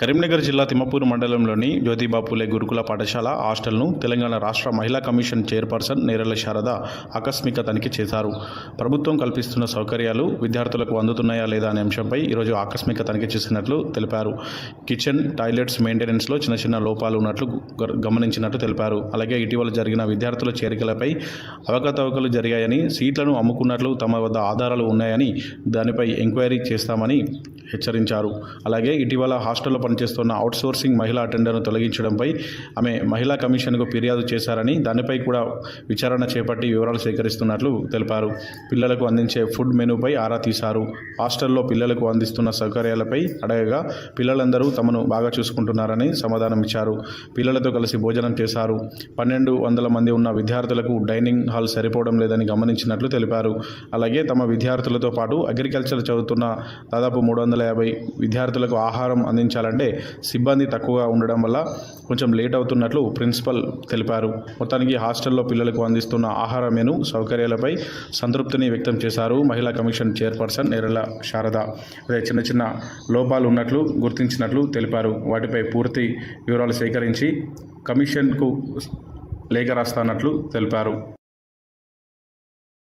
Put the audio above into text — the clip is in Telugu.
కరీంనగర్ జిల్లా తిమ్మపూర్ మండలంలోని జ్యోతిబాపులే గురుకుల పాఠశాల హాస్టల్ను తెలంగాణ రాష్ట్ర మహిళా కమిషన్ చైర్పర్సన్ నేరల శారద ఆకస్మిక తనిఖీ చేశారు. ప్రభుత్వం కల్పిస్తున్న సౌకర్యాలు విద్యార్థులకు అందుతున్నాయా లేదా అనే అంశంపై ఈరోజు ఆకస్మిక తనిఖీ చేసినట్లు తెలిపారు. కిచెన్ టాయిలెట్స్ మెయింటెనెన్స్లో చిన్న చిన్న లోపాలు ఉన్నట్లు గ- గమనించినట్లు తెలిపారు. అలాగే ఇటీవల జరిగిన విద్యార్థుల చేరికలపై అవకతవకలు జరిగాయని సీట్లను అమ్ముకున్నట్లు తమ వద్ద ఆధారాలు ఉన్నాయని దానిపై ఎంక్వైరీ చేస్తామని హెచ్చరించారు. అలాగే ఇటీవల హాస్టల్లో పనిచేస్తున్న అవుట్సోర్సింగ్ మహిళా అటెండర్ను తొలగించడంపై ఆమె మహిళా కమిషన్కు ఫిర్యాదు చేశారని దానిపై కూడా విచారణ చేపట్టి వివరాలు సేకరిస్తున్నట్లు తెలిపారు. పిల్లలకు అందించే ఫుడ్ మెనూపై ఆరా తీశారు. హాస్టల్లో పిల్లలకు అందిస్తున్న సౌకర్యాలపై అడగగా పిల్లలందరూ తమను బాగా చూసుకుంటున్నారని సమాధానం ఇచ్చారు. పిల్లలతో కలిసి భోజనం చేశారు. పన్నెండు వందల మంది ఉన్న విద్యార్థులకు డైనింగ్ హాల్ సరిపోవడం లేదని గమనించినట్లు తెలిపారు. అలాగే తమ విద్యార్థులతో పాటు అగ్రికల్చర్ చదువుతున్న దాదాపు మూడు వందల యాభై విద్యార్థులకు ఆహారం అందించాలని అంటే సిబ్బంది తక్కువగా ఉండడం వల్ల కొంచెం లేట్ అవుతున్నట్లు ప్రిన్సిపల్ తెలిపారు. మొత్తానికి హాస్టల్లో పిల్లలకు అందిస్తున్న ఆహార మెను సౌకర్యాలపై సంతృప్తిని వ్యక్తం చేశారు మహిళా కమిషన్ చైర్పర్సన్ ఎర్రల శారద. అదే చిన్న చిన్న లోపాలు ఉన్నట్లు గుర్తించినట్లు తెలిపారు. వాటిపై పూర్తి వివరాలు సేకరించి కమిషన్కు లేఖ రాస్తానట్లు తెలిపారు.